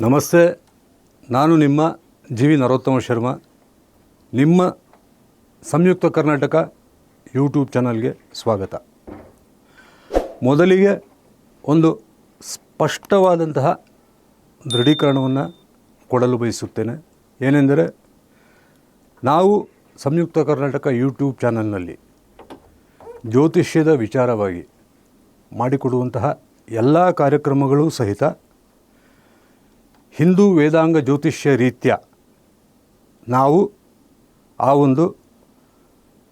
ನಮಸ್ತೆ, ನಾನು ನಿಮ್ಮ ಜಿ ವಿ ನರೋತ್ತಮ ಶರ್ಮಾ. ನಿಮ್ಮ ಸಂಯುಕ್ತ ಕರ್ನಾಟಕ ಯೂಟ್ಯೂಬ್ ಚಾನಲ್ಗೆ ಸ್ವಾಗತ. ಮೊದಲಿಗೆ ಒಂದು ಸ್ಪಷ್ಟವಾದಂತಹ ದೃಢೀಕರಣವನ್ನು ಕೊಡಲು ಬಯಸುತ್ತೇನೆ. ಏನೆಂದರೆ, ನಾವು ಸಂಯುಕ್ತ ಕರ್ನಾಟಕ ಯೂಟ್ಯೂಬ್ ಚಾನಲ್ನಲ್ಲಿ ಜ್ಯೋತಿಷ್ಯದ ವಿಚಾರವಾಗಿ ಮಾಡಿಕೊಡುವಂತಹ ಎಲ್ಲ ಕಾರ್ಯಕ್ರಮಗಳು ಸಹಿತ ಹಿಂದೂ ವೇದಾಂಗ ಜ್ಯೋತಿಷ್ಯ ರೀತ್ಯ ನಾವು ಆ ಒಂದು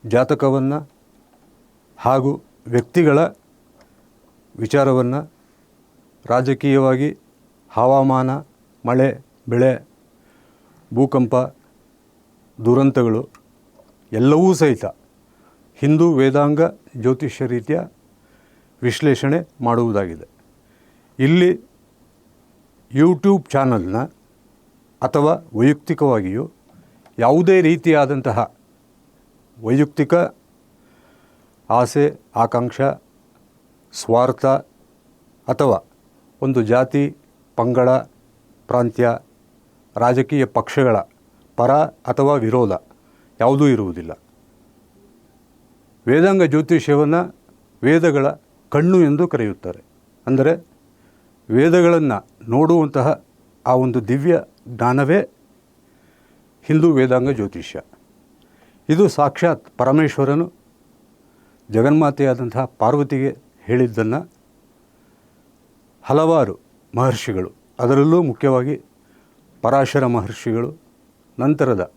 ಜಾತಕವನ್ನು ಹಾಗೂ ವ್ಯಕ್ತಿಗಳ ವಿಚಾರವನ್ನು ರಾಜಕೀಯವಾಗಿ ಹವಾಮಾನ, ಮಳೆ, ಬೆಳೆ, ಭೂಕಂಪ, ದುರಂತಗಳು ಎಲ್ಲವೂ ಸಹಿತ ಹಿಂದೂ ವೇದಾಂಗ ಜ್ಯೋತಿಷ್ಯ ರೀತಿಯ ವಿಶ್ಲೇಷಣೆ ಮಾಡುವುದಾಗಿದೆ. ಇಲ್ಲಿ ಯೂಟ್ಯೂಬ್ ಚಾನಲ್ನ ಅಥವಾ ವೈಯಕ್ತಿಕವಾಗಿಯೂ ಯಾವುದೇ ರೀತಿಯಾದಂತಹ ವೈಯಕ್ತಿಕ ಆಸೆ, ಆಕಾಂಕ್ಷ, ಸ್ವಾರ್ಥ ಅಥವಾ ಒಂದು ಜಾತಿ, ಪಂಗಡ, ಪ್ರಾಂತ್ಯ, ರಾಜಕೀಯ ಪಕ್ಷಗಳ ಪರ ಅಥವಾ ವಿರೋಧ ಯಾವುದೂ ಇರುವುದಿಲ್ಲ. ವೇದಾಂಗ ಜ್ಯೋತಿಷ್ಯವನ್ನು ವೇದಗಳ ಕಣ್ಣು ಎಂದು ಕರೆಯುತ್ತಾರೆ. ಅಂದರೆ ವೇದಗಳನ್ನು ನೋಡುವಂತಹ ಆ ಒಂದು ದಿವ್ಯ ಜ್ಞಾನವೇ ಹಿಂದೂ ವೇದಾಂಗ ಜ್ಯೋತಿಷ್ಯ. ಇದು ಸಾಕ್ಷಾತ್ ಪರಮೇಶ್ವರನು ಜಗನ್ಮಾತೆಯಾದಂತಹ ಪಾರ್ವತಿಗೆ ಹೇಳಿದ್ದನ್ನು ಹಲವಾರು ಮಹರ್ಷಿಗಳು, ಅದರಲ್ಲೂ ಮುಖ್ಯವಾಗಿ ಪರಾಶರ ಮಹರ್ಷಿಗಳು, ನಂತರದ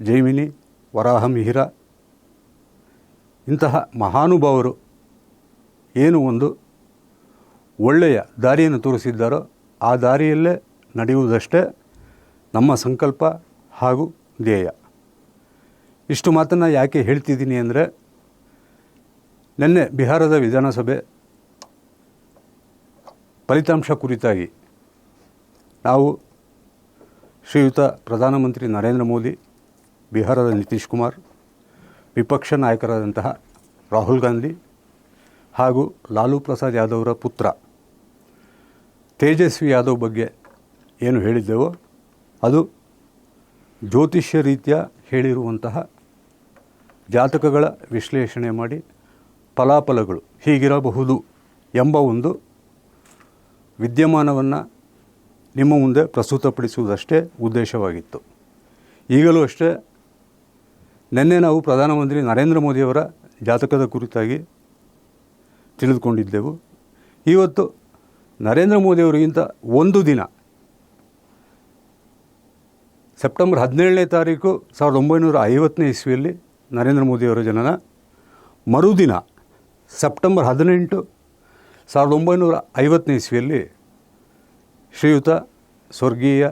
ಜೈಮಿನಿ ವರಾಹಮಿಹಿರ ಇಂತಹ ಮಹಾನುಭಾವರು ಏನು ಒಂದು ಒಳ್ಳೆಯ ದಾರಿಯನ್ನು ತೋರಿಸಿದ್ದಾರೋ ಆ ದಾರಿಯಲ್ಲೇ ನಡೆಯುವುದಷ್ಟೇ ನಮ್ಮ ಸಂಕಲ್ಪ ಹಾಗೂ ಧ್ಯೇಯ. ಇಷ್ಟು ಮಾತನ್ನು ಯಾಕೆ ಹೇಳ್ತಿದ್ದೀನಿ ಅಂದರೆ, ನಿನ್ನೆ ಬಿಹಾರದ ವಿಧಾನಸಭೆ ಫಲಿತಾಂಶ ಕುರಿತಾಗಿ ನಾವು ಶ್ರೀಯುತ ಪ್ರಧಾನಮಂತ್ರಿ ನರೇಂದ್ರ ಮೋದಿ, ಬಿಹಾರದ ನಿತೀಶ್ ಕುಮಾರ್, ವಿಪಕ್ಷ ನಾಯಕರಾದಂತಹ ರಾಹುಲ್ ಗಾಂಧಿ ಹಾಗೂ ಲಾಲು ಪ್ರಸಾದ್ ಯಾದವರ ಪುತ್ರ ತೇಜಸ್ವಿ ಯಾದವ್ ಬಗ್ಗೆ ಏನು ಹೇಳಿದ್ದೆವೋ ಅದು ಜ್ಯೋತಿಷ್ಯ ರೀತಿಯ ಹೇಳಿರುವಂತಹ ಜಾತಕಗಳ ವಿಶ್ಲೇಷಣೆ ಮಾಡಿ ಫಲಾಫಲಗಳು ಹೀಗಿರಬಹುದು ಎಂಬ ಒಂದು ವಿದ್ಯಮಾನವನ್ನು ನಿಮ್ಮ ಮುಂದೆ ಪ್ರಸ್ತುತಪಡಿಸುವುದಷ್ಟೇ ಉದ್ದೇಶವಾಗಿತ್ತು. ಈಗಲೂ ಅಷ್ಟೇ ನಿನ್ನೆ ನಾವು ಪ್ರಧಾನಮಂತ್ರಿ ನರೇಂದ್ರ ಮೋದಿಯವರ ಜಾತಕದ ಕುರಿತಾಗಿ ತಿಳಿದುಕೊಂಡಿದ್ದೆವು. ಇವತ್ತು ನರೇಂದ್ರ ಮೋದಿಯವರಿಗಿಂತ ಒಂದು ದಿನ. ಸೆಪ್ಟೆಂಬರ್ ಹದಿನೇಳನೇ ತಾರೀಕು ಸಾವಿರದ ಒಂಬೈನೂರ ಐವತ್ತನೇ ಇಸ್ವಿಯಲ್ಲಿ ನರೇಂದ್ರ ಮೋದಿಯವರ ಜನನ. ಮರುದಿನ ಸೆಪ್ಟೆಂಬರ್ ಹದಿನೆಂಟು ಸಾವಿರದ ಒಂಬೈನೂರ ಐವತ್ತನೇ ಇಸ್ವಿಯಲ್ಲಿ ಶ್ರೀಯುತ ಸ್ವರ್ಗೀಯ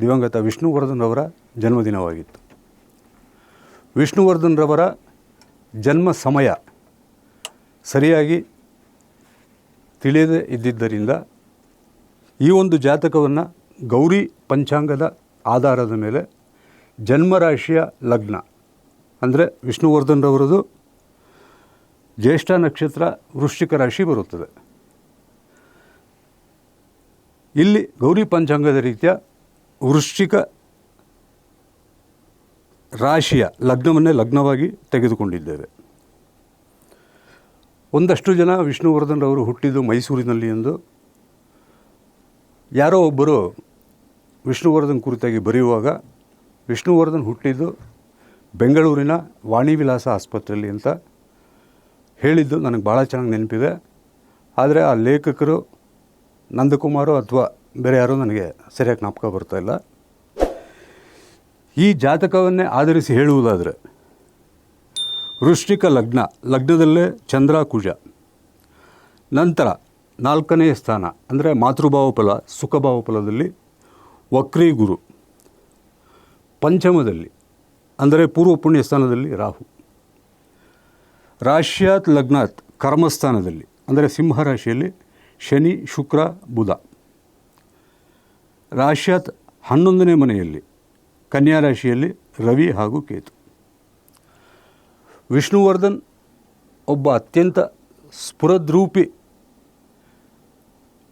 ದಿವಂಗತ ವಿಷ್ಣುವರ್ಧನ್ ಅವರ ಜನ್ಮದಿನವಾಗಿತ್ತು. ವಿಷ್ಣುವರ್ಧನ್ರವರ ಜನ್ಮ ಸಮಯ ಸರಿಯಾಗಿ ತಿಳಿಯದೇ ಇದ್ದಿದ್ದರಿಂದ ಈ ಒಂದು ಜಾತಕವನ್ನು ಗೌರಿ ಪಂಚಾಂಗದ ಆಧಾರದ ಮೇಲೆ ಜನ್ಮರಾಶಿಯ ಲಗ್ನ, ಅಂದರೆ ವಿಷ್ಣುವರ್ಧನ್ರವರದು ಜ್ಯೇಷ್ಠ ನಕ್ಷತ್ರ ವೃಶ್ಚಿಕ ರಾಶಿ ಬರುತ್ತದೆ. ಇಲ್ಲಿ ಗೌರಿ ಪಂಚಾಂಗದ ರೀತಿಯ ವೃಶ್ಚಿಕ ರಾಶಿಯ ಲಗ್ನವನ್ನೇ ಲಗ್ನವಾಗಿ ತೆಗೆದುಕೊಂಡಿದ್ದೇವೆ. ಒಂದಷ್ಟು ಜನ ವಿಷ್ಣುವರ್ಧನ್ ಅವರು ಹುಟ್ಟಿದ್ದು ಮೈಸೂರಿನಲ್ಲಿ ಎಂದು ಯಾರೋ ಒಬ್ಬರು ವಿಷ್ಣುವರ್ಧನ್ ಕುರಿತಾಗಿ ಬರೆಯುವಾಗ ವಿಷ್ಣುವರ್ಧನ್ ಹುಟ್ಟಿದ್ದು ಬೆಂಗಳೂರಿನ ವಾಣಿ ವಿಲಾಸ ಆಸ್ಪತ್ರೆಯಲ್ಲಿ ಅಂತ ಹೇಳಿದ್ದು ನನಗೆ ಭಾಳ ಚೆನ್ನಾಗಿ ನೆನಪಿದೆ. ಆದರೆ ಆ ಲೇಖಕರು ನಂದಕುಮಾರು ಅಥವಾ ಬೇರೆ ಯಾರೋ ನನಗೆ ಸರಿಯಾಗಿ ಜ್ಞಾಪಕ ಬರ್ತಾ ಇಲ್ಲ. ಈ ಜಾತಕವನ್ನೇ ಆಧರಿಸಿ ಹೇಳುವುದಾದರೆ ವೃಶ್ಚಿಕ ಲಗ್ನ, ಲಗ್ನದಲ್ಲೇ ಚಂದ್ರ ಕುಜ ನಂತರ ನಾಲ್ಕನೇ ಸ್ಥಾನ, ಅಂದರೆ ಮಾತೃಭಾವ ಫಲ ಸುಖಭಾವ ಫಲದಲ್ಲಿ ವಕ್ರಿ ಗುರು ಪಂಚಮದಲ್ಲಿ, ಅಂದರೆ ಪೂರ್ವ ಪುಣ್ಯ ಸ್ಥಾನದಲ್ಲಿ ರಾಹು. ರಾಶ್ಯಾತ್ ಲಗ್ನಾತ್ ಕರ್ಮಸ್ಥಾನದಲ್ಲಿ, ಅಂದರೆ ಸಿಂಹರಾಶಿಯಲ್ಲಿ ಶನಿ, ಶುಕ್ರ, ಬುಧ. ರಾಶ್ಯಾತ್ ಹನ್ನೊಂದನೇ ಮನೆಯಲ್ಲಿ, ಕನ್ಯಾ ರಾಶಿಯಲ್ಲಿ ರವಿ ಹಾಗೂ ಕೇತು. ವಿಷ್ಣುವರ್ಧನ್ ಒಬ್ಬ ಅತ್ಯಂತ ಸ್ಫುರದ್ರೂಪಿ,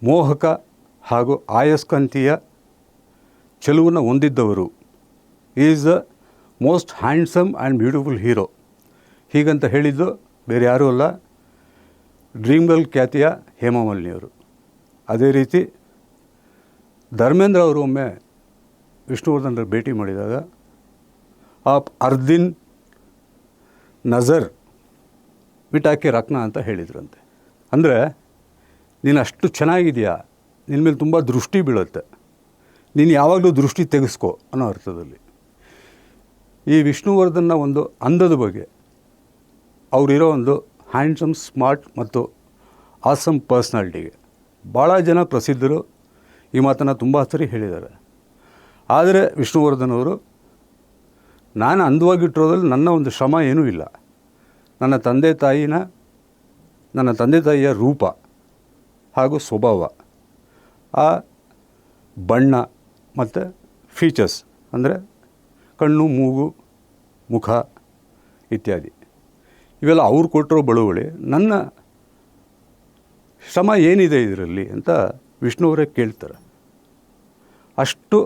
ಮೋಹಕ ಹಾಗೂ ಆಯಸ್ಕಾಂತೀಯ ಚೆಲುವನ್ನು ಹೊಂದಿದ್ದವರು. Is the most handsome and beautiful hero ಹೀಗಂತ ಹೇಳಿದ್ದು ಬೇರೆ ಯಾರೂ ಅಲ್ಲ ಡ್ರೀಮ್ ಗರ್ಲ್ ಖ್ಯಾತಿಯ ಹೇಮಾಮಾಲಿನಿಯವರು. ಅದೇ ರೀತಿ ಧರ್ಮೇಂದ್ರ ಅವರು ಒಮ್ಮೆ ವಿಷ್ಣುವರ್ಧನ್ರ ಭೇಟಿ ಮಾಡಿದಾಗ, ಆಪ್ ಅರ್ದಿನ್ ನಜರ್ ಬಿಟಾಕೆ ರಕ್ನ ಅಂತ ಹೇಳಿದ್ರಂತೆ. ಅಂದರೆ, ನೀನು ಅಷ್ಟು ಚೆನ್ನಾಗಿದೆಯಾ? ನಿನ್ನ ಮೇಲೆ ತುಂಬ ದೃಷ್ಟಿ ಬೀಳುತ್ತೆ. ನೀನು ಯಾವಾಗಲೂ ದೃಷ್ಟಿ ತೆಗೆಸ್ಕೊ ಅನ್ನೋ ಅರ್ಥದಲ್ಲಿ. ಈ ವಿಷ್ಣುವರ್ಧನ ಒಂದು ಅಂದದ ಬಗ್ಗೆ, ಅವರಿರೋ ಒಂದು ಹ್ಯಾಂಡ್ಸಮ್, ಸ್ಮಾರ್ಟ್ ಮತ್ತು ಆಸಮ್ ಪರ್ಸ್ನಾಲಿಟಿಗೆ ಭಾಳ ಜನ ಪ್ರಸಿದ್ಧರು ಈ ಮಾತನ್ನು ತುಂಬ ಸರಿ ಹೇಳಿದ್ದಾರೆ. ಆದರೆ ವಿಷ್ಣುವರ್ಧನ್ ಅವರು ನಾನು ಅಂದವಾಗಿಟ್ಟಿರೋದ್ರಲ್ಲಿ ನನ್ನ ಒಂದು ಶ್ರಮ ಏನೂ ಇಲ್ಲ. ನನ್ನ ತಂದೆ ತಾಯಿನ, ನನ್ನ ತಂದೆ ತಾಯಿಯ ರೂಪ ಹಾಗೂ ಸ್ವಭಾವ, ಆ ಬಣ್ಣ ಮತ್ತು ಫೀಚರ್ಸ್ ಅಂದರೆ ಕಣ್ಣು, ಮೂಗು, ಮುಖ ಇತ್ಯಾದಿ. ಇವೆಲ್ಲ ಅವ್ರು ಕೊಟ್ಟಿರೋ ಬಳುವಳಿ. ನನ್ನ ಶ್ರಮ ಏನಿದೆ ಇದರಲ್ಲಿ ಅಂತ ವಿಷ್ಣುವರೇ ಕೇಳ್ತಾರೆ. ಅಷ್ಟು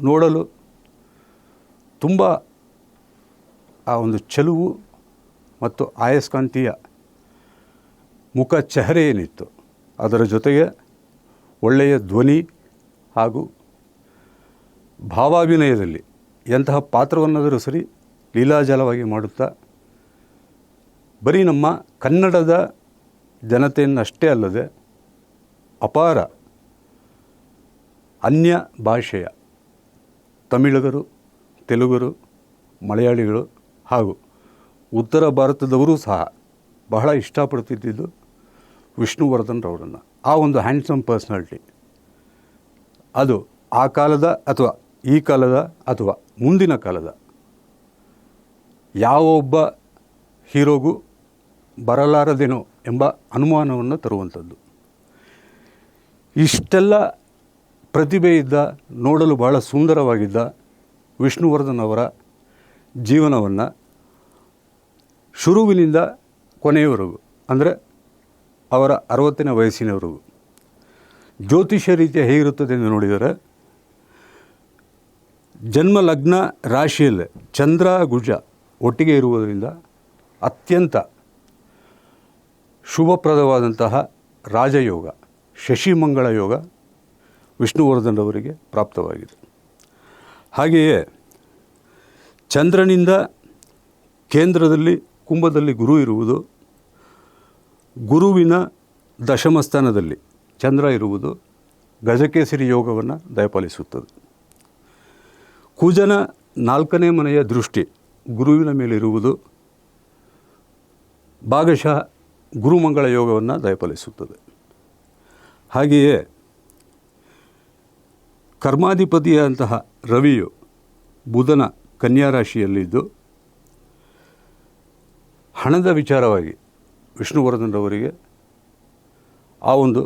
ನೋಡಲು ತುಂಬ ಆ ಒಂದು ಚೆಲುವು ಮತ್ತು ಆಯಸ್ಕಾಂತೀಯ ಮುಖ ಚೆಹರೆ ಏನಿತ್ತು, ಅದರ ಜೊತೆಗೆ ಒಳ್ಳೆಯ ಧ್ವನಿ ಹಾಗೂ ಭಾವಾಭಿನಯದಲ್ಲಿ ಎಂತಹ ಪಾತ್ರವನ್ನಾದರೂ ಸರಿ ಲೀಲಾಜಲವಾಗಿ ಮಾಡುತ್ತಾ, ಬರೀ ನಮ್ಮ ಕನ್ನಡದ ಜನತೆಯನ್ನಷ್ಟೇ ಅಲ್ಲದೆ ಅಪಾರ ಅನ್ಯ ಭಾಷೆಯ ತಮಿಳಗರು ತೆಲುಗರು, ಮಲಯಾಳಿಗಳು ಹಾಗೂ ಉತ್ತರ ಭಾರತದವರೂ ಸಹ ಬಹಳ ಇಷ್ಟಪಡ್ತಿದ್ದಿದ್ದು ವಿಷ್ಣುವರ್ಧನ್ ರವರನ್ನು, ಆ ಒಂದು ಹ್ಯಾಂಡ್ಸಮ್ ಪರ್ಸ್ನಾಲಿಟಿ ಅದು ಆ ಕಾಲದ ಅಥವಾ ಈ ಕಾಲದ ಅಥವಾ ಮುಂದಿನ ಕಾಲದ ಯಾವ ಒಬ್ಬ ಹೀರೋಗೂ ಬರಲಾರದೇನೋ ಎಂಬ ಅನುಮಾನವನ್ನು ತರುವಂಥದ್ದು. ಇಷ್ಟೆಲ್ಲ ಪ್ರತಿಭೆ ಇದ್ದ ನೋಡಲು ಬಹಳ ಸುಂದರವಾಗಿದ್ದ ವಿಷ್ಣುವರ್ಧನ್ ಅವರ ಜೀವನವನ್ನು ಶುರುವಿನಿಂದ ಕೊನೆಯವರೆಗೂ, ಅಂದರೆ ಅವರ ಅರವತ್ತನೇ ವಯಸ್ಸಿನವರೆಗೂ. ಜ್ಯೋತಿಷ್ಯ ರೀತಿಯ ಹೇಗಿರುತ್ತದೆ ಎಂದು ನೋಡಿದರೆ ಜನ್ಮ ಲಗ್ನ ರಾಶಿಯಲ್ಲಿ ಚಂದ್ರ, ಗುಜ ಒಟ್ಟಿಗೆ ಇರುವುದರಿಂದ ಅತ್ಯಂತ ಶುಭಪ್ರದವಾದಂತಹ ರಾಜಯೋಗ, ಶಶಿಮಂಗಳ ಯೋಗ ವಿಷ್ಣುವರ್ಧನ್ ಅವರಿಗೆ ಪ್ರಾಪ್ತವಾಗಿದೆ. ಹಾಗೆಯೇ ಚಂದ್ರನಿಂದ ಕೇಂದ್ರದಲ್ಲಿ, ಕುಂಭದಲ್ಲಿ ಗುರು ಇರುವುದು, ಗುರುವಿನ ದಶಮಸ್ಥಾನದಲ್ಲಿ ಚಂದ್ರ ಇರುವುದು ಗಜಕೇಸರಿ ಯೋಗವನ್ನು ದಯಪಾಲಿಸುತ್ತದೆ. ಕುಜನ ನಾಲ್ಕನೇ ಮನೆಯ ದೃಷ್ಟಿ ಗುರುವಿನ ಮೇಲಿರುವುದು ಭಾಗಶಃ ಗುರುಮಂಗಳ ಯೋಗವನ್ನು ದಯಪಾಲಿಸುತ್ತದೆ. ಹಾಗೆಯೇ ಕರ್ಮಾಧಿಪತಿಯಾದಂತಹ ರವಿಯು ಬುಧನ ಕನ್ಯಾ ರಾಶಿಯಲ್ಲಿದ್ದು ಹಣದ ವಿಚಾರವಾಗಿ ವಿಷ್ಣುವರ್ಧನ್ರವರಿಗೆ ಆ ಒಂದು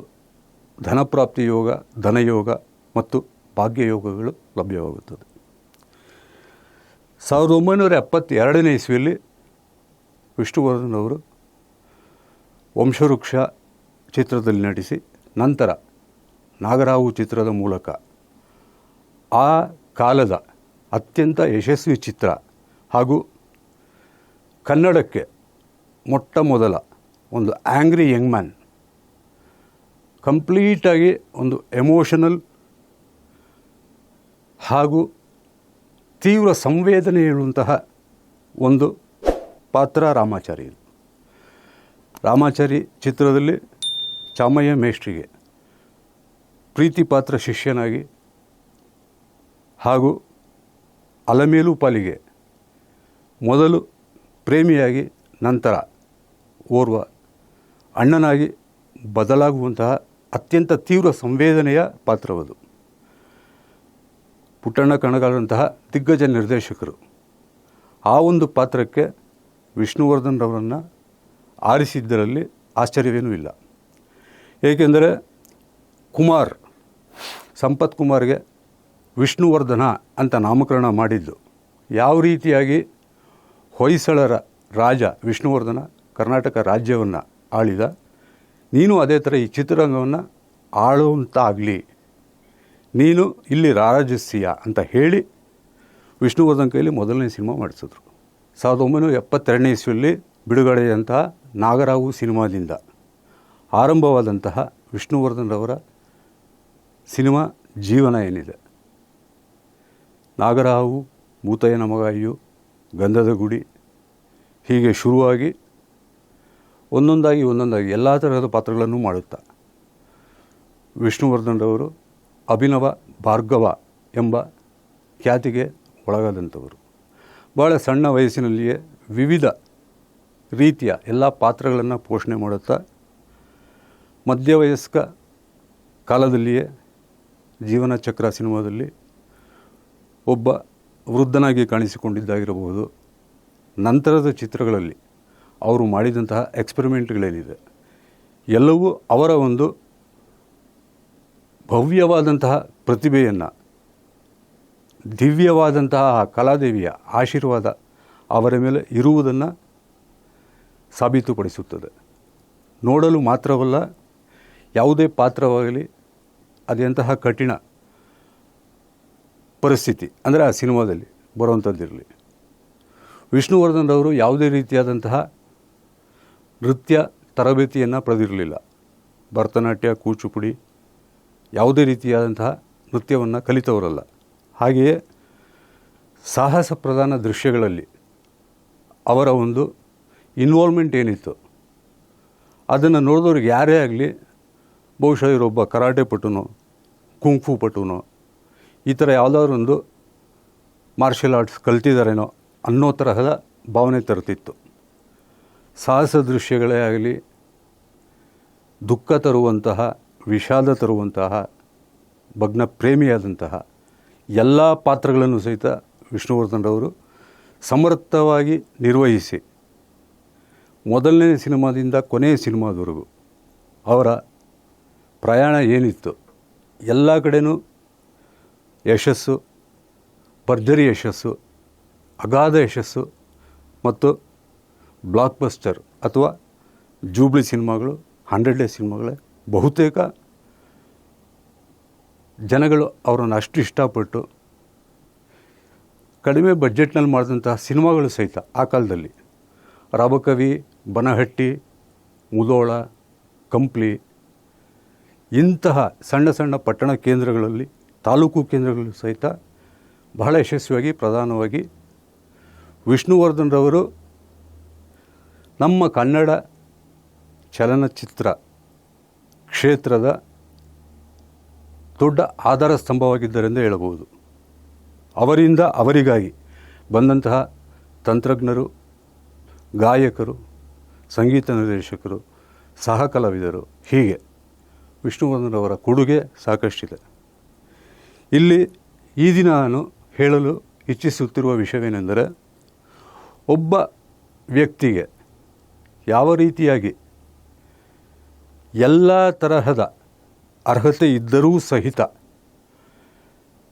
ಧನಪ್ರಾಪ್ತಿ ಯೋಗ, ಧನಯೋಗ ಮತ್ತು ಭಾಗ್ಯಯೋಗಗಳು ಲಭ್ಯವಾಗುತ್ತದೆ. ಸಾವಿರದ ಒಂಬೈನೂರ ಎಪ್ಪತ್ತೆರಡನೇ ಇಸ್ವಿಯಲ್ಲಿ ವಿಷ್ಣುವರ್ಧನ್ ಅವರು ವಂಶವೃಕ್ಷ ಚಿತ್ರದಲ್ಲಿ ನಟಿಸಿ, ನಂತರ ನಾಗರಾವು ಚಿತ್ರದ ಮೂಲಕ ಆ ಕಾಲದ ಅತ್ಯಂತ ಯಶಸ್ವಿ ಚಿತ್ರ ಹಾಗೂ ಕನ್ನಡಕ್ಕೆ ಮೊಟ್ಟ ಮೊದಲ ಒಂದು ಆ್ಯಂಗ್ರಿ ಯಂಗ್ ಮ್ಯಾನ್, ಕಂಪ್ಲೀಟಾಗಿ ಒಂದು ಎಮೋಷನಲ್ ಹಾಗೂ ತೀವ್ರ ಸಂವೇದನೆ ಹೇಳುವಂತಹ ಒಂದು ಪಾತ್ರ ರಾಮಾಚಾರಿ. ರಾಮಾಚಾರಿ ಚಿತ್ರದಲ್ಲಿ ಚಾಮಯ್ಯ ಮೇಷ್ಟ್ರಿಗೆ ಪ್ರೀತಿ ಪಾತ್ರ ಶಿಷ್ಯನಾಗಿ ಹಾಗೂ ಅಲಮೇಲು ಪಾಲಿಗೆ ಮೊದಲು ಪ್ರೇಮಿಯಾಗಿ ನಂತರ ಓರ್ವ ಅಣ್ಣನಾಗಿ ಬದಲಾಗುವಂತಹ ಅತ್ಯಂತ ತೀವ್ರ ಸಂವೇದನೆಯ ಪಾತ್ರವದು. ಪುಟ್ಟಣ್ಣ ಕಣಗಾಲಂತಹ ದಿಗ್ಗಜ ನಿರ್ದೇಶಕರು. ಆ ಒಂದು ಪಾತ್ರಕ್ಕೆ ವಿಷ್ಣುವರ್ಧನ್ ರವರನ್ನು ಆರಿಸಿದ್ದರಲ್ಲಿ ಆಶ್ಚರ್ಯವೇನೂ ಇಲ್ಲ. ಏಕೆಂದರೆ ಕುಮಾರ್, ಸಂಪತ್ ಕುಮಾರ್ಗೆ ವಿಷ್ಣುವರ್ಧನ ಅಂತ ನಾಮಕರಣ ಮಾಡಿದ್ದು. ಯಾವ ರೀತಿಯಾಗಿ ಹೊಯ್ಸಳರ ರಾಜ ವಿಷ್ಣುವರ್ಧನ ಕರ್ನಾಟಕ ರಾಜ್ಯವನ್ನು ಆಳಿದ, ನೀನು ಅದೇ ಥರ ಈ ಚಿತ್ರರಂಗವನ್ನು ಆಳುವಂತಾಗಲಿ, ನೀನು ಇಲ್ಲಿ ರಾರಾಜಿಸ್ತೀಯ ಅಂತ ಹೇಳಿ ವಿಷ್ಣುವರ್ಧನ್ ಕೈಲಿ ಮೊದಲನೇ ಸಿನಿಮಾ ಮಾಡಿಸಿದ್ರು. ಸಾವಿರದ ಒಂಬೈನೂರ ಎಪ್ಪತ್ತೆರಡನೇ ಇಸ್ವಿಯಲ್ಲಿ ಬಿಡುಗಡೆಯಂತಹ ನಾಗರಾವು ಸಿನಿಮಾದಿಂದ ಆರಂಭವಾದಂತಹ ವಿಷ್ಣುವರ್ಧನ್ರವರ ಸಿನಿಮಾ ಜೀವನ ಏನಿದೆ. ನಾಗರಾವು ಮೂತಯ್ಯನ ಮಗ ಅಯ್ಯೋ, ಗಂಧದ ಗುಡಿ. ಹೀಗೆ ಶುರುವಾಗಿ ಒಂದೊಂದಾಗಿ ಒಂದೊಂದಾಗಿ ಎಲ್ಲ ತರಹದ ಪಾತ್ರಗಳನ್ನು ಮಾಡುತ್ತಾ. ವಿಷ್ಣುವರ್ಧನ್ರವರು ಅಭಿನವ ಭಾರ್ಗವ ಎಂಬ ಖ್ಯಾತಿಗೆ ಒಳಗಾದಂಥವರು. ಭಾಳ ಸಣ್ಣ ವಯಸ್ಸಿನಲ್ಲಿಯೇ ವಿವಿಧ ರೀತಿಯ ಎಲ್ಲ ಪಾತ್ರಗಳನ್ನು ಪೋಷಣೆ ಮಾಡುತ್ತಾ, ಮಧ್ಯವಯಸ್ಕ ಕಾಲದಲ್ಲಿಯೇ ಜೀವನ ಚಕ್ರ ಸಿನಿಮಾದಲ್ಲಿ ಒಬ್ಬ ವೃದ್ಧನಾಗಿ ಕಾಣಿಸಿಕೊಂಡಿದ್ದಾಗಿರಬಹುದು. ನಂತರದ ಚಿತ್ರಗಳಲ್ಲಿ ಅವರು ಮಾಡಿದಂತಹ ಎಕ್ಸ್ಪೆರಿಮೆಂಟ್ಗಳೇನಿದೆ, ಎಲ್ಲವೂ ಅವರ ಒಂದು ಭವ್ಯವಾದಂತಹ ಪ್ರತಿಭೆಯನ್ನು, ದಿವ್ಯವಾದಂತಹ ಆ ಕಲಾದೇವಿಯ ಆಶೀರ್ವಾದ ಅವರ ಮೇಲೆ ಇರುವುದನ್ನು ಸಾಬೀತುಪಡಿಸುತ್ತದೆ. ನೋಡಲು ಮಾತ್ರವಲ್ಲ, ಯಾವುದೇ ಪಾತ್ರವಾಗಲಿ, ಅದೆಂತಹ ಕಠಿಣ ಪರಿಸ್ಥಿತಿ ಅಂದರೆ ಆ ಸಿನಿಮಾದಲ್ಲಿ ಬರುವಂಥದ್ದಿರಲಿ ವಿಷ್ಣುವರ್ಧನ್ ಅವರು ಯಾವುದೇ ರೀತಿಯಾದಂತಹ ನೃತ್ಯ ತರಬೇತಿಯನ್ನು ಪಡೆದಿರಲಿಲ್ಲ. ಭರತನಾಟ್ಯ, ಕೂಚುಪುಡಿ ಯಾವುದೇ ರೀತಿಯಾದಂತಹ ನೃತ್ಯವನ್ನು ಕಲಿತವರಲ್ಲ. ಹಾಗೆಯೇ ಸಾಹಸ ಪ್ರಧಾನ ದೃಶ್ಯಗಳಲ್ಲಿ ಅವರ ಒಂದು ಇನ್ವಾಲ್ವ್ಮೆಂಟ್ ಏನಿತ್ತು? ಅದನ್ನು ನೋಡಿದವ್ರಿಗೆ ಯಾರೇ ಆಗಲಿ, ಬಹುಶಃ ಇವರೊಬ್ಬ ಕರಾಟೆ ಪಟುನೋ ಕುಂಫು ಪಟುನೋ ಈ ಥರ ಯಾವುದಾದ್ರು ಒಂದು ಮಾರ್ಷಲ್ ಆರ್ಟ್ಸ್ ಕಲ್ತಿದ್ದಾರೇನೋ ಅನ್ನೋ ತರಹದ ಭಾವನೆ ತರುತ್ತಿತ್ತು ಸಾಹಸ ದೃಶ್ಯಗಳೇ ಆಗಲಿ, ದುಃಖ ತರುವಂತಹ, ವಿಷಾದ ತರುವಂತಹ, ಭಗ್ನ ಪ್ರೇಮಿಯಾದಂತಹ ಎಲ್ಲ ಪಾತ್ರಗಳನ್ನು ಸಹಿತ ವಿಷ್ಣುವರ್ಧನ್ರವರು ಸಮರ್ಥವಾಗಿ ನಿರ್ವಹಿಸಿ, ಮೊದಲನೇ ಸಿನಿಮಾದಿಂದ ಕೊನೆಯ ಸಿನಿಮಾದವರೆಗೂ ಅವರ ಪ್ರಯಾಣ ಏನಿತ್ತು ಎಲ್ಲ ಕಡೆನೂ ಯಶಸ್ಸು, ಭರ್ಜರಿ ಯಶಸ್ಸು, ಅಗಾಧ ಯಶಸ್ಸು ಮತ್ತು ಬ್ಲಾಕ್ ಬಸ್ಟರ್ ಅಥವಾ ಜೂಬ್ಲಿ ಸಿನಿಮಾಗಳು ಹಂಡ್ರೆಡ್ ಡೇ ಸಿನಿಮಾಗಳೇ ಬಹುತೇಕ ಜನಗಳು ಅವರನ್ನು ಅಷ್ಟು ಇಷ್ಟಪಟ್ಟು ಕಡಿಮೆ ಬಜೆಟ್ನಲ್ಲಿ ಮಾಡಿದಂತಹ ಸಿನಿಮಾಗಳು ಸಹಿತ ಆ ಕಾಲದಲ್ಲಿ. ರಾಬಕವಿ ಬನಹಟ್ಟಿ, ಮುದೋಳ, ಕಂಪ್ಲಿ, ಇಂತಹ ಸಣ್ಣ ಸಣ್ಣ ಪಟ್ಟಣ ಕೇಂದ್ರಗಳಲ್ಲಿ ತಾಲೂಕು ಕೇಂದ್ರಗಳು ಸಹಿತ ಬಹಳ ಯಶಸ್ವಿಯಾಗಿ ಪ್ರಧಾನವಾಗಿ ವಿಷ್ಣುವರ್ಧನ್ರವರು ನಮ್ಮ ಕನ್ನಡ ಚಲನಚಿತ್ರ ಕ್ಷೇತ್ರದ ದೊಡ್ಡ ಆಧಾರ ಸ್ತಂಭವಾಗಿದ್ದರೆಂದು ಹೇಳಬಹುದು. ಅವರಿಂದ ಅವರಿಗಾಗಿ ಬಂದಂತಹ ತಂತ್ರಜ್ಞರು, ಗಾಯಕರು, ಸಂಗೀತ ನಿರ್ದೇಶಕರು ಸಹ ಕಲಾವಿದರು ಹೀಗೆ ವಿಷ್ಣುವರ್ಧನ್ರವರ ಕೊಡುಗೆ ಸಾಕಷ್ಟಿದೆ. ಇಲ್ಲಿ ಈ ದಿನ ನಾನು ಹೇಳಲು ಇಚ್ಛಿಸುತ್ತಿರುವ ವಿಷಯವೇನೆಂದರೆ ಒಬ್ಬ ವ್ಯಕ್ತಿಗೆ ಯಾವ ರೀತಿಯಾಗಿ ಎಲ್ಲ ತರಹದ ಅರ್ಹತೆ ಇದ್ದರೂ ಸಹಿತ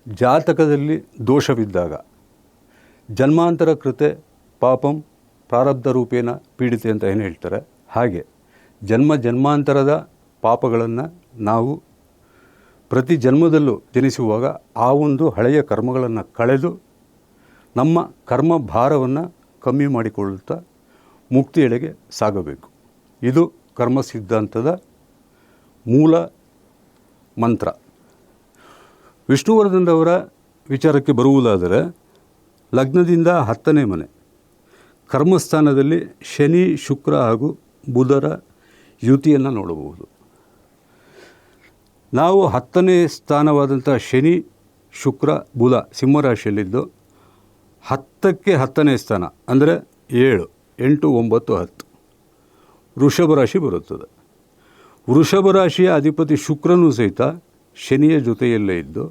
ಜಾತಕದಲ್ಲಿ ದೋಷವಿದ್ದಾಗ ಜನ್ಮಾಂತರ ಕೃತೆ ಪಾಪಂ ಪ್ರಾರಬ್ಧ ರೂಪೇನ ಪೀಡಿತೆ ಅಂತ ಏನು ಹೇಳ್ತಾರೆ? ಹಾಗೆ ಜನ್ಮ ಜನ್ಮಾಂತರದ ಪಾಪಗಳನ್ನು ನಾವು ಪ್ರತಿ ಜನ್ಮದಲ್ಲೂ ಜನಿಸುವಾಗ ಆ ಒಂದು ಹಳೆಯ ಕರ್ಮಗಳನ್ನು ಕಳೆದು ನಮ್ಮ ಕರ್ಮ ಭಾರವನ್ನು ಕಮ್ಮಿ ಮಾಡಿಕೊಳ್ಳುತ್ತಾ ಮುಕ್ತಿಯೆಡೆಗೆ ಸಾಗಬೇಕು. ಇದು ಕರ್ಮ ಸಿದ್ಧಾಂತದ ಮೂಲ ಮಂತ್ರ. ವಿಷ್ಣುವರ್ಧನ್ರವರ ವಿಚಾರಕ್ಕೆ ಬರುವುದಾದರೆ, ಲಗ್ನದಿಂದ ಹತ್ತನೇ ಮನೆ, ಕರ್ಮಸ್ಥಾನದಲ್ಲಿ ಶನಿ, ಶುಕ್ರ ಹಾಗೂ ಬುಧರ ಯುತಿಯನ್ನು ನೋಡಬಹುದು. ನಾವು ಹತ್ತನೇ ಸ್ಥಾನವಾದಂಥ ಶನಿ, ಶುಕ್ರ, ಬುಧ ಸಿಂಹರಾಶಿಯಲ್ಲಿದ್ದು ಹತ್ತಕ್ಕೆ ಹತ್ತನೇ ಸ್ಥಾನ, ಅಂದರೆ ಏಳು, ಎಂಟು, ಒಂಬತ್ತು, ಹತ್ತು. ವೃಷಭ ರಾಶಿ ಬರುತ್ತದೆ. ವೃಷಭ ರಾಶಿಯ ಅಧಿಪತಿ ಶುಕ್ರನೂ ಸಹಿತ ಶನಿಯ ಜೊತೆಯಲ್ಲೇ ಇದ್ದು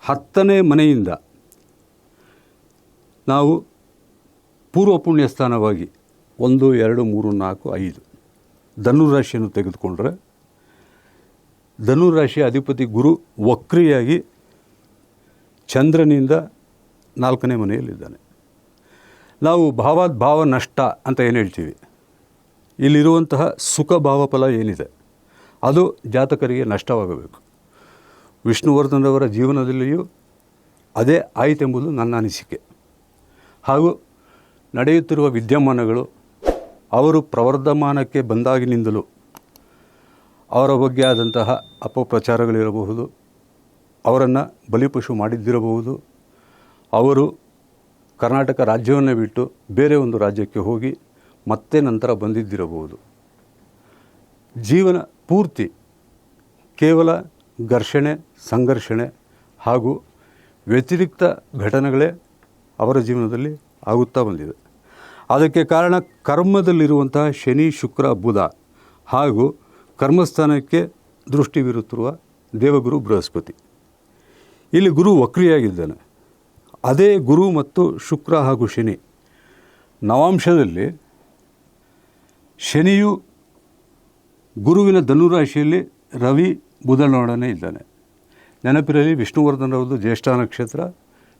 ಹತ್ತನೇ ಮನೆಯಿಂದ ನಾವು ಪೂರ್ವ ಪುಣ್ಯ ಸ್ಥಾನವಾಗಿ ಒಂದು, ಎರಡು, ಮೂರು, ನಾಲ್ಕು, ಐದು ಧನುರಾಶಿಯನ್ನು ತೆಗೆದುಕೊಂಡ್ರೆ ಧನುರಾಶಿಯ ಅಧಿಪತಿ ಗುರು ವಕ್ರಿಯಾಗಿ ಚಂದ್ರನಿಂದ ನಾಲ್ಕನೇ ಮನೆಯಲ್ಲಿದ್ದಾನೆ. ನಾವು ಭಾವಾದ್ಭಾವ ನಷ್ಟ ಅಂತ ಏನು ಹೇಳ್ತೀವಿ? ಇಲ್ಲಿರುವಂತಹ ಸುಖ ಭಾವಫಲ ಏನಿದೆ? ಅದು ಜಾತಕರಿಗೆ ನಷ್ಟವಾಗಬೇಕು. ವಿಷ್ಣುವರ್ಧನವರ ಜೀವನದಲ್ಲಿಯೂ ಅದೇ ಆಯಿತೆಂಬುದು ನನ್ನ ಅನಿಸಿಕೆ. ಹಾಗೂ ನಡೆಯುತ್ತಿರುವ ವಿದ್ಯಮಾನಗಳು ಅವರು ಪ್ರವರ್ಧಮಾನಕ್ಕೆ ಬಂದಾಗಿನಿಂದಲೂ ಅವರ ಬಗ್ಗೆ ಆದಂತಹ ಅಪಪ್ರಚಾರಗಳಿರಬಹುದು, ಅವರನ್ನು ಬಲಿಪಶು ಮಾಡಿದ್ದಿರಬಹುದು. ಅವರು ಕರ್ನಾಟಕ ರಾಜ್ಯವನ್ನು ಬಿಟ್ಟು ಬೇರೆ ಒಂದು ರಾಜ್ಯಕ್ಕೆ ಹೋಗಿ ಮತ್ತೆ ನಂತರ ಬಂದಿದ್ದಿರಬಹುದು. ಜೀವನ ಪೂರ್ತಿ ಕೇವಲ ಘರ್ಷಣೆ, ಸಂಘರ್ಷಣೆ ಹಾಗೂ ವ್ಯತಿರಿಕ್ತ ಘಟನೆಗಳೇ ಅವರ ಜೀವನದಲ್ಲಿ ಆಗುತ್ತಾ ಬಂದಿದೆ. ಅದಕ್ಕೆ ಕಾರಣ ಕರ್ಮದಲ್ಲಿರುವಂತಹ ಶನಿ, ಶುಕ್ರ, ಬುಧ ಹಾಗೂ ಕರ್ಮಸ್ಥಾನಕ್ಕೆ ದೃಷ್ಟಿ ಬೀರುತ್ತಿರುವ ದೇವಗುರು ಬೃಹಸ್ಪತಿ. ಇಲ್ಲಿ ಗುರು ವಕ್ರಿಯಾಗಿದ್ದಾನೆ. ಅದೇ ಗುರು ಮತ್ತು ಶುಕ್ರ ಹಾಗೂ ಶನಿ. ನವಾಂಶದಲ್ಲಿ ಶನಿಯು ಗುರುವಿನ ಧನುರಾಶಿಯಲ್ಲಿ ರವಿ ಬುಧನೊಡನೆ ಇದ್ದಾನೆ. ನೆನಪಿರಲಿ ವಿಷ್ಣುವರ್ಧನರದ್ದು ಜ್ಯೇಷ್ಠ ನಕ್ಷತ್ರ,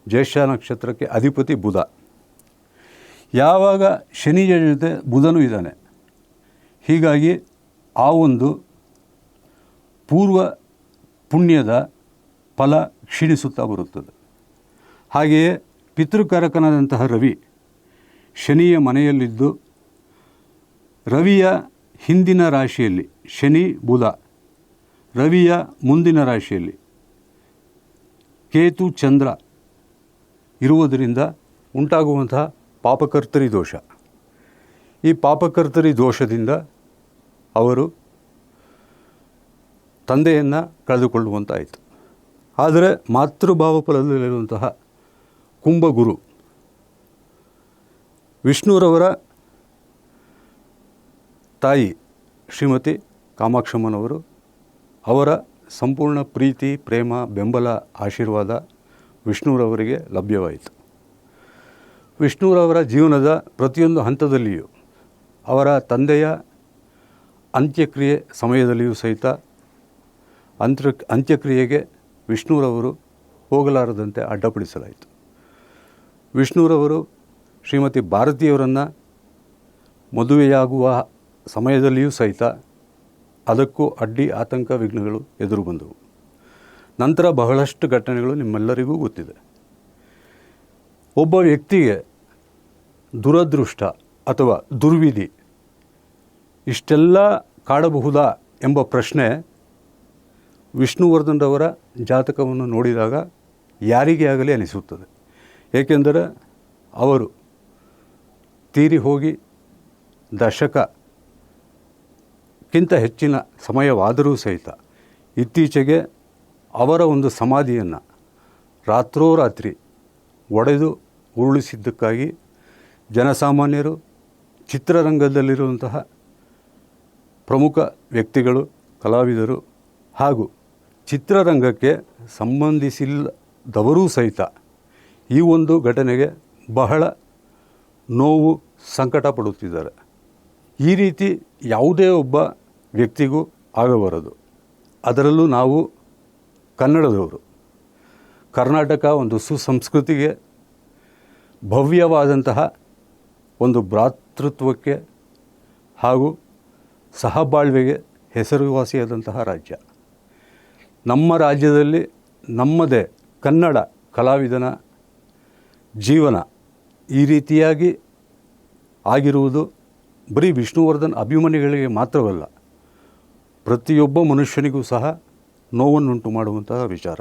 ಜ್ಯೇಷ್ಠ ನಕ್ಷತ್ರಕ್ಕೆ ಅಧಿಪತಿ ಬುಧ. ಯಾವಾಗ ಶನಿಯ ಜೊತೆ ಬುಧನೂ ಇದ್ದಾನೆ. ಹೀಗಾಗಿ ಆ ಒಂದು ಪೂರ್ವ ಪುಣ್ಯದ ಫಲ ಕ್ಷೀಣಿಸುತ್ತಾ ಬರುತ್ತದೆ. ಹಾಗೆಯೇ ಪಿತೃಕಾರಕನಾದಂತಹ ರವಿ ಶನಿಯ ಮನೆಯಲ್ಲಿದ್ದು, ರವಿಯ ಹಿಂದಿನ ರಾಶಿಯಲ್ಲಿ, ಶನಿ, ಬುಧ, ರವಿಯ ಮುಂದಿನ ರಾಶಿಯಲ್ಲಿ ಕೇತು, ಚಂದ್ರ ಇರುವುದರಿಂದ ಉಂಟಾಗುವಂತಹ ಪಾಪಕರ್ತರಿ ದೋಷ. ಈ ಪಾಪಕರ್ತರಿ ದೋಷದಿಂದ ಅವರು ತಂದೆಯನ್ನು ಕಳೆದುಕೊಳ್ಳುವಂತಾಯಿತು. ಆದರೆ ಮಾತೃಭಾವ ಫಲದಲ್ಲಿರುವಂತಹ ಕುಂಭಗುರು ವಿಷ್ಣುರವರ ತಾಯಿ ಶ್ರೀಮತಿ ಕಾಮಾಕ್ಷಮ್ಮನವರು ಅವರ ಸಂಪೂರ್ಣ ಪ್ರೀತಿ, ಪ್ರೇಮ, ಬೆಂಬಲ, ಆಶೀರ್ವಾದ ವಿಷ್ಣುರವರಿಗೆ ಲಭ್ಯವಾಯಿತು. ವಿಷ್ಣುರವರ ಜೀವನದ ಪ್ರತಿಯೊಂದು ಹಂತದಲ್ಲಿಯೂ ಅವರ ತಂದೆಯ ಅಂತ್ಯಕ್ರಿಯೆ ಸಮಯದಲ್ಲಿಯೂ ಸಹಿತ ಅಂತ್ಯ ಅಂತ್ಯಕ್ರಿಯೆಗೆ ವಿಷ್ಣುರವರು ಹೋಗಲಾರದಂತೆ ಅಡ್ಡಪಡಿಸಲಾಯಿತು. ವಿಷ್ಣುರವರು ಶ್ರೀಮತಿ ಭಾರತಿಯವರನ್ನು ಮದುವೆಯಾಗುವ ಸಮಯದಲ್ಲಿಯೂ ಸಹಿತ ಅದಕ್ಕೂ ಅಡ್ಡಿ ಆತಂಕ ವಿಘ್ನಗಳು ಎದುರು ಬಂದವು. ನಂತರ ಬಹಳಷ್ಟು ಘಟನೆಗಳು ನಿಮ್ಮೆಲ್ಲರಿಗೂ ಗೊತ್ತಿದೆ. ಒಬ್ಬ ವ್ಯಕ್ತಿಗೆ ದುರದೃಷ್ಟ ಅಥವಾ ದುರ್ವಿಧಿ ಇಷ್ಟೆಲ್ಲ ಕಾಡಬಹುದಾ ಎಂಬ ಪ್ರಶ್ನೆ ವಿಷ್ಣುವರ್ಧನ್ರವರ ಜಾತಕವನ್ನು ನೋಡಿದಾಗ ಯಾರಿಗೇ ಆಗಲಿ ಅನಿಸುತ್ತದೆ. ಏಕೆಂದರೆ ಅವರು ತೀರಿ ಹೋಗಿ ದಶಕಕ್ಕಿಂತ ಹೆಚ್ಚಿನ ಸಮಯವಾದರೂ ಸಹಿತ ಇತ್ತೀಚೆಗೆ ಅವರ ಒಂದು ಸಮಾಧಿಯನ್ನು ರಾತ್ರೋರಾತ್ರಿ ಒಡೆದು ಉರುಳಿಸಿದ್ದಕ್ಕಾಗಿ ಜನಸಾಮಾನ್ಯರು ಚಿತ್ರರಂಗದಲ್ಲಿರುವಂತಹ ಪ್ರಮುಖ ವ್ಯಕ್ತಿಗಳು, ಕಲಾವಿದರು ಹಾಗೂ ಚಿತ್ರರಂಗಕ್ಕೆ ಸಂಬಂಧಿಸಿಲ್ಲದವರೂ ಸಹಿತ ಈ ಒಂದು ಘಟನೆಗೆ ಬಹಳ ನೋವು ಸಂಕಟ ಪಡುತ್ತಿದ್ದಾರೆ ಈ ರೀತಿ ಯಾವುದೇ ಒಬ್ಬ ವ್ಯಕ್ತಿಗೂ ಆಗಬಾರದು. ಅದರಲ್ಲೂ ನಾವು ಕನ್ನಡದವರು. ಕರ್ನಾಟಕ ಒಂದು ಸುಸಂಸ್ಕೃತಿಗೆ ಭವ್ಯವಾದಂತಹ ಒಂದು ಭ್ರಾತೃತ್ವಕ್ಕೆ ಹಾಗೂ ಸಹಬಾಳ್ವೆಗೆ ಹೆಸರುವಾಸಿಯಾದಂತಹ ರಾಜ್ಯ. ನಮ್ಮ ರಾಜ್ಯದಲ್ಲಿ ನಮ್ಮದೇ ಕನ್ನಡ ಕಲಾವಿದನ ಜೀವನ ಈ ರೀತಿಯಾಗಿ ಆಗಿರುವುದು ಬರೀ ವಿಷ್ಣುವರ್ಧನ್ ಅಭಿಮಾನಿಗಳಿಗೆ ಮಾತ್ರವಲ್ಲ, ಪ್ರತಿಯೊಬ್ಬ ಮನುಷ್ಯನಿಗೂ ಸಹ ನೋವನ್ನುಂಟು ಮಾಡುವಂತಹ ವಿಚಾರ.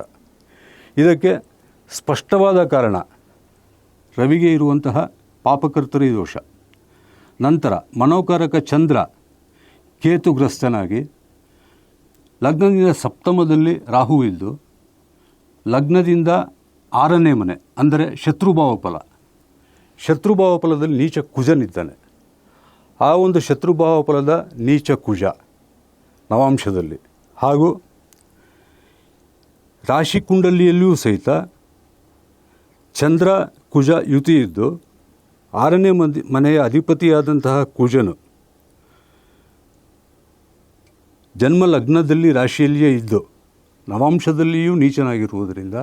ಇದಕ್ಕೆ ಸ್ಪಷ್ಟವಾದ ಕಾರಣ ರವಿಗೆ ಇರುವಂತಹ ಪಾಪಕರ್ತರಿ ದೋಷ. ನಂತರ ಮನೋಕಾರಕ ಚಂದ್ರ ಕೇತುಗ್ರಸ್ತನಾಗಿ ಲಗ್ನದಿಂದ ಸಪ್ತಮದಲ್ಲಿ ರಾಹು ಇದ್ದು ಲಗ್ನದಿಂದ ಆರನೇ ಮನೆ, ಅಂದರೆ ಶತ್ರುಭಾವ ಫಲ ಶತ್ರುಭಾವ ಫಲದಲ್ಲಿ ನೀಚ ಕುಜನಿದ್ದಾನೆ ಆ ಒಂದು ಶತ್ರುಭಾವ ಫಲದ ನೀಚ ಕುಜ ನವಾಂಶದಲ್ಲಿ. ಹಾಗೂ ರಾಶಿ ಕುಂಡಲಿಯಲ್ಲಿಯೂ ಸಹಿತ ಚಂದ್ರ ಕುಜ ಯುತಿ ಇದ್ದು ಆರನೇ ಮಂದಿ ಮನೆಯ ಅಧಿಪತಿಯಾದಂತಹ ಕುಜನು ಜನ್ಮ ಲಗ್ನದಲ್ಲಿ ರಾಶಿಯಲ್ಲಿಯೇ ಇದ್ದು ನವಾಂಶದಲ್ಲಿಯೂ ನೀಚನಾಗಿರುವುದರಿಂದ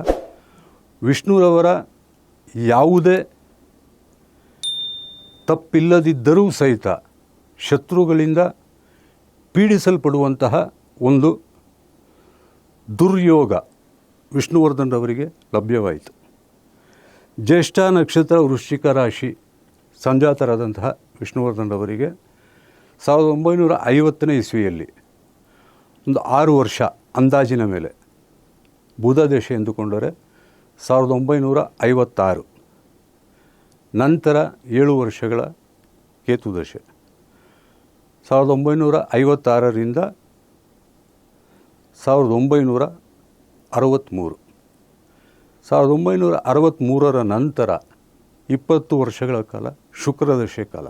ವಿಷ್ಣುರವರ ಯಾವುದೇ ತಪ್ಪಿಲ್ಲದಿದ್ದರೂ ಸಹಿತ ಶತ್ರುಗಳಿಂದ ಪೀಡಿಸಲ್ಪಡುವಂತಹ ಒಂದು ದುರ್ಯೋಗ ವಿಷ್ಣುವರ್ಧನ್ ಅವರಿಗೆ ಲಭ್ಯವಾಯಿತು. ಜ್ಯೇಷ್ಠ ನಕ್ಷತ್ರ ವೃಶ್ಚಿಕ ರಾಶಿ ಸಂಜಾತರಾದಂತಹ ವಿಷ್ಣುವರ್ಧನ್ ಅವರಿಗೆ ಸಾವಿರದ ಒಂಬೈನೂರ ಐವತ್ತನೇ ಇಸ್ವಿಯಲ್ಲಿ ಒಂದು ಆರು ವರ್ಷ ಅಂದಾಜಿನ ಮೇಲೆ ಬುಧ ದೇಶ ಎಂದುಕೊಂಡರೆ ಸಾವಿರದ ಒಂಬೈನೂರ ಐವತ್ತಾರು. ನಂತರ ಏಳು ವರ್ಷಗಳ ಕೇತು ದಶೆ. ಸಾವಿರದ ಒಂಬೈನೂರ ಐವತ್ತಾರರಿಂದ ಸಾವಿರದ ಒಂಬೈನೂರ ಅರವತ್ತ್ಮೂರು ಸಾವಿರದ ಒಂಬೈನೂರ ಅರವತ್ತ್ಮೂರರ ನಂತರ ಇಪ್ಪತ್ತು ವರ್ಷಗಳ ಕಾಲ ಶುಕ್ರದಶೆ ಕಾಲ.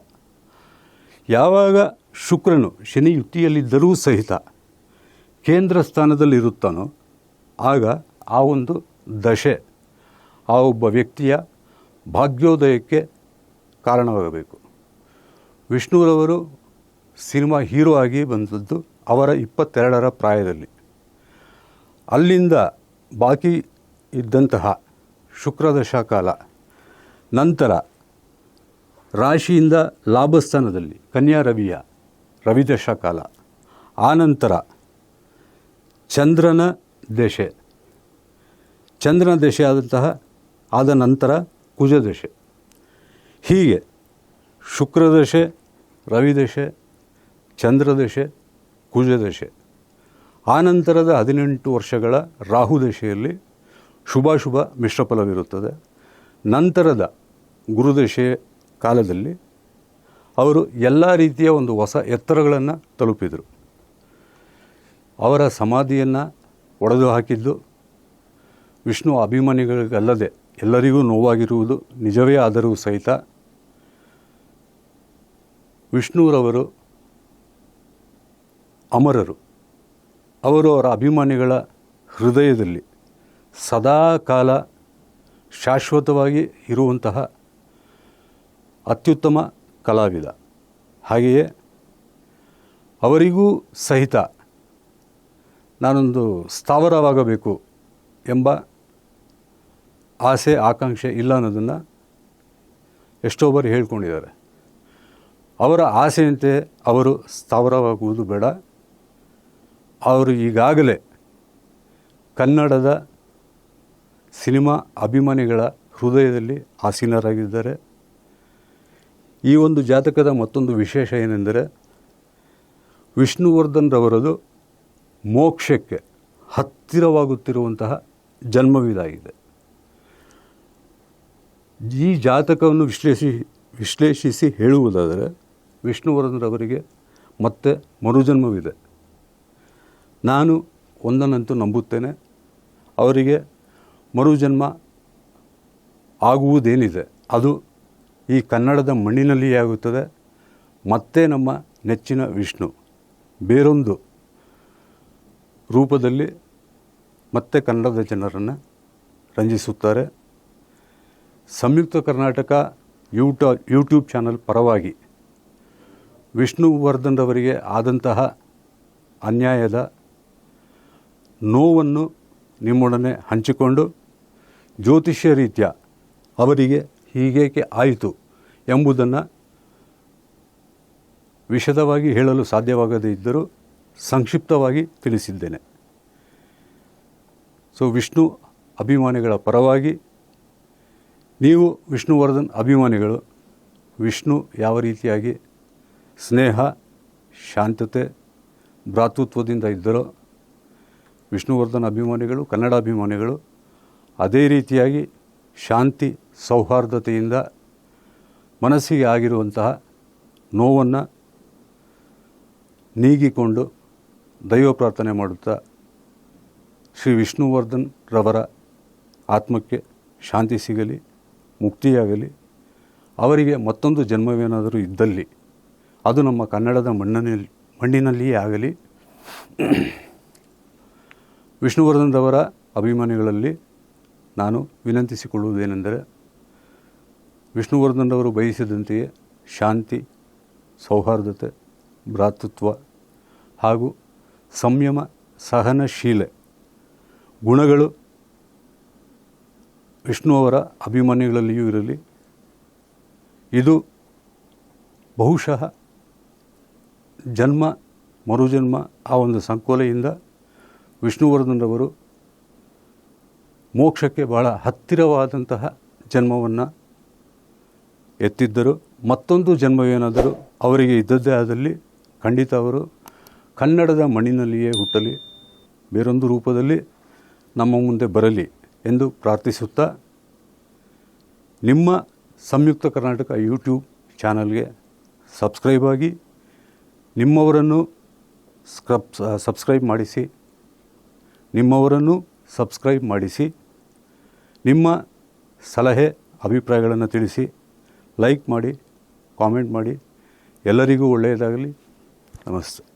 ಯಾವಾಗ ಶುಕ್ರನು ಶನಿ ಯುಕ್ತಿಯಲ್ಲಿದ್ದರೂ ಸಹಿತ ಕೇಂದ್ರ ಸ್ಥಾನದಲ್ಲಿರುತ್ತಾನೋ, ಆಗ ಆ ಒಂದು ದಶೆ, ಆ ಒಬ್ಬ ವ್ಯಕ್ತಿಯ ಭಾಗ್ಯೋದಯಕ್ಕೆ ಕಾರಣವಾಗಬೇಕು. ವಿಷ್ಣುರವರು ಸಿನಿಮಾ ಹೀರೋ ಆಗಿ ಬಂದದ್ದು ಅವರ ಇಪ್ಪತ್ತೆರಡರ ಪ್ರಾಯದಲ್ಲಿ. ಅಲ್ಲಿಂದ ಬಾಕಿ ಇದ್ದಂತಹ ಶುಕ್ರದಶ ಕಾಲ ನಂತರ ರಾಶಿಯಿಂದ ಲಾಭಸ್ಥಾನದಲ್ಲಿ ಕನ್ಯಾ ರವಿಯ ರವಿದಶ ಕಾಲ ಆನಂತರ ಚಂದ್ರನ ದಶೆ. ಚಂದ್ರನ ದಶೆ ಆದಂತಹ, ಆದ ನಂತರ ಕುಜದಶೆ ಹೀಗೆ ಶುಕ್ರದಶೆ ರವಿದಶೆ ಚಂದ್ರದಶೆ ಕುಜದಶೆ ಆನಂತರದ ಹದಿನೆಂಟು ವರ್ಷಗಳ ರಾಹುದಶೆಯಲ್ಲಿ ಶುಭಾಶುಭ ಮಿಶ್ರಫಲವಿರುತ್ತದೆ ನಂತರದ ಗುರುದಶೆ ಕಾಲದಲ್ಲಿ ಅವರು ಎಲ್ಲ ರೀತಿಯ ಒಂದು ಹೊಸ ಎತ್ತರಗಳನ್ನು ತಲುಪಿದರು. ಅವರ ಸಮಾಧಿಯನ್ನು ಒಡೆದು ಹಾಕಿದ್ದು ವಿಷ್ಣು ಅಭಿಮಾನಿಗಳಿಗಲ್ಲದೆ ಎಲ್ಲರಿಗೂ ನೋವಾಗಿರುವುದು ನಿಜವೇ ಆದರೂ ಸಹಿತ ವಿಷ್ಣುರವರು ಅಮರರು. ಅವರು ಅವರ ಅಭಿಮಾನಿಗಳ ಹೃದಯದಲ್ಲಿ ಸದಾ ಕಾಲ ಶಾಶ್ವತವಾಗಿ ಇರುವಂತಹ ಅತ್ಯುತ್ತಮ ಕಲಾವಿದ. ಹಾಗೆಯೇ ಅವರಿಗೂ ಸಹಿತ ನಾನೊಂದು ಸ್ಥಾವರವಾಗಬೇಕು ಎಂಬ ಆಸೆ, ಆಕಾಂಕ್ಷೆ ಇಲ್ಲ ಅನ್ನೋದನ್ನು ಎಷ್ಟೋ ಬಾರಿ ಹೇಳ್ಕೊಂಡಿದ್ದಾರೆ. ಅವರ ಆಸೆಯಂತೆ ಅವರು ಸ್ಥಾವರವಾಗುವುದು ಬೇಡ. ಅವರು ಈಗಾಗಲೇ ಕನ್ನಡದ ಸಿನಿಮಾ ಅಭಿಮಾನಿಗಳ ಹೃದಯದಲ್ಲಿ ಆಸೀನರಾಗಿದ್ದಾರೆ. ಈ ಒಂದು ಜಾತಕದ ಮತ್ತೊಂದು ವಿಶೇಷ ಏನೆಂದರೆ ವಿಷ್ಣುವರ್ಧನ್ ರವರದು ಮೋಕ್ಷಕ್ಕೆ ಹತ್ತಿರವಾಗುತ್ತಿರುವಂತಹ ಜನ್ಮವಿದಾಗಿದೆ. ಈ ಜಾತಕವನ್ನು ವಿಶ್ಲೇಷಿ, ವಿಶ್ಲೇಷಿಸಿ ಹೇಳುವುದಾದರೆ ವಿಷ್ಣುವರ್ಧನರವರಿಗೆ ಮತ್ತೆ ಮರುಜನ್ಮವಿದೆ. ನಾನು ಒಂದನ್ನಂತೂ ನಂಬುತ್ತೇನೆ, ಅವರಿಗೆ ಮರುಜನ್ಮ ಆಗುವುದೇನಿದೆ, ಅದು ಈ ಕನ್ನಡದ ಮಣ್ಣಿನಲ್ಲಿಯೇ ಆಗುತ್ತದೆ, ಮತ್ತೆ ನಮ್ಮ ನೆಚ್ಚಿನ ವಿಷ್ಣು, ಬೇರೊಂದು ರೂಪದಲ್ಲಿ ಮತ್ತೆ ಕನ್ನಡದ ಜನರನ್ನು ರಂಜಿಸುತ್ತಾರೆ. ಸಂಯುಕ್ತ ಕರ್ನಾಟಕ ಯೂಟ, ಯೂಟ್ಯೂಬ್ ಚಾನಲ್ ಪರವಾಗಿ ವಿಷ್ಣುವರ್ಧನ್ ರವರಿಗೆ ಆದಂತಹ ಅನ್ಯಾಯದ ನೋವನ್ನು ನಿಮ್ಮೊಡನೆ ಹಂಚಿಕೊಂಡು ಜ್ಯೋತಿಷ್ಯ ರೀತಿಯ ಅವರಿಗೆ ಹೀಗೇಕೆ ಆಯಿತು ಎಂಬುದನ್ನು ವಿಶದವಾಗಿ ಹೇಳಲು ಸಾಧ್ಯವಾಗದೇ ಇದ್ದರೂ ಸಂಕ್ಷಿಪ್ತವಾಗಿ ತಿಳಿಸಿದ್ದೇನೆ. ಸೊ ವಿಷ್ಣು ಅಭಿಮಾನಿಗಳ ಪರವಾಗಿ ನೀವು ವಿಷ್ಣುವರ್ಧನ್ ಅಭಿಮಾನಿಗಳು, ವಿಷ್ಣು ಯಾವ ರೀತಿಯಾಗಿ ಸ್ನೇಹ, ಶಾಂತತೆ, ಭ್ರಾತೃತ್ವದಿಂದ ಇದ್ದರೋ, ವಿಷ್ಣುವರ್ಧನ್ ಅಭಿಮಾನಿಗಳು, ಕನ್ನಡ ಅಭಿಮಾನಿಗಳು, ಅದೇ ರೀತಿಯಾಗಿ ಶಾಂತಿ, ಸೌಹಾರ್ದತೆಯಿಂದ ಮನಸ್ಸಿಗೆ ಆಗಿರುವಂತಹ ನೋವನ್ನು ನೀಗಿಕೊಂಡು ದೈವ ಪ್ರಾರ್ಥನೆ ಮಾಡುತ್ತಾ ಶ್ರೀ ವಿಷ್ಣುವರ್ಧನ್ ರವರ ಆತ್ಮಕ್ಕೆ ಶಾಂತಿ ಸಿಗಲಿ, ಮುಕ್ತಿಯಾಗಲಿ, ಅವರಿಗೆ ಮತ್ತೊಂದು ಜನ್ಮವೇನಾದರೂ ಇದ್ದಲ್ಲಿ, ಅದು ನಮ್ಮ ಕನ್ನಡದ ಮಣ್ಣಿನಲ್ಲಿ, ಮಣ್ಣಿನಲ್ಲಿಯೇ ಆಗಲಿ. ವಿಷ್ಣುವರ್ಧನ್ ರವರ ಅಭಿಮಾನಿಗಳಲ್ಲಿ ನಾನು ವಿನಂತಿಸಿಕೊಳ್ಳುವುದೇನೆಂದರೆ, ವಿಷ್ಣುವರ್ಧನ್ ರವರು ಬಯಸಿದಂತೆಯೇ ಶಾಂತಿ, ಸೌಹಾರ್ದತೆ, ಭ್ರಾತೃತ್ವ ಹಾಗೂ ಸಂಯಮ, ಸಹನಶೀಲೆ. ಗುಣಗಳು ವಿಷ್ಣುವರ ಅಭಿಮಾನಿಗಳಲ್ಲಿಯೂ ಇರಲಿ. ಇದು ಬಹುಶಃ ಜನ್ಮ, ಮರುಜನ್ಮ ಆ ಒಂದು ಸಂಕೋಲೆಯಿಂದ ವಿಷ್ಣುವರ್ಧನರವರು ಮೋಕ್ಷಕ್ಕೆ ಬಹಳ ಹತ್ತಿರವಾದಂತಹ ಜನ್ಮವನ್ನು ಎತ್ತಿದ್ದರು. ಮತ್ತೊಂದು ಜನ್ಮವೇನಾದರೂ ಅವರಿಗೆ ಇದ್ದದ್ದೇ ಆದಲ್ಲಿ ಖಂಡಿತ ಅವರು ಕನ್ನಡದ ಮಣ್ಣಿನಲ್ಲಿಯೇ ಹುಟ್ಟಲಿ, ಬೇರೊಂದು ರೂಪದಲ್ಲಿ ನಮ್ಮ ಮುಂದೆ ಬರಲಿ ಎಂದು ಪ್ರಾರ್ಥಿಸುತ್ತಾ ನಿಮ್ಮ ಸಂಯುಕ್ತ ಕರ್ನಾಟಕ ಯೂಟ್ಯೂಬ್ ಚಾನಲ್ಗೆ ಸಬ್ಸ್ಕ್ರೈಬ್ ಆಗಿ ನಿಮ್ಮವರನ್ನು ಸ್ಕ್ರಬ್, ಸಬ್ಸ್ಕ್ರೈಬ್ ಮಾಡಿಸಿ, ನಿಮ್ಮವರನ್ನು ಸಬ್ಸ್ಕ್ರೈಬ್ ಮಾಡಿಸಿ, ನಿಮ್ಮ ಸಲಹೆ, ಅಭಿಪ್ರಾಯಗಳನ್ನು ತಿಳಿಸಿ, ಲೈಕ್ ಮಾಡಿ, ಕಾಮೆಂಟ್ ಮಾಡಿ, ಎಲ್ಲರಿಗೂ ಒಳ್ಳೆಯದಾಗಲಿ. ನಮಸ್ತೆ.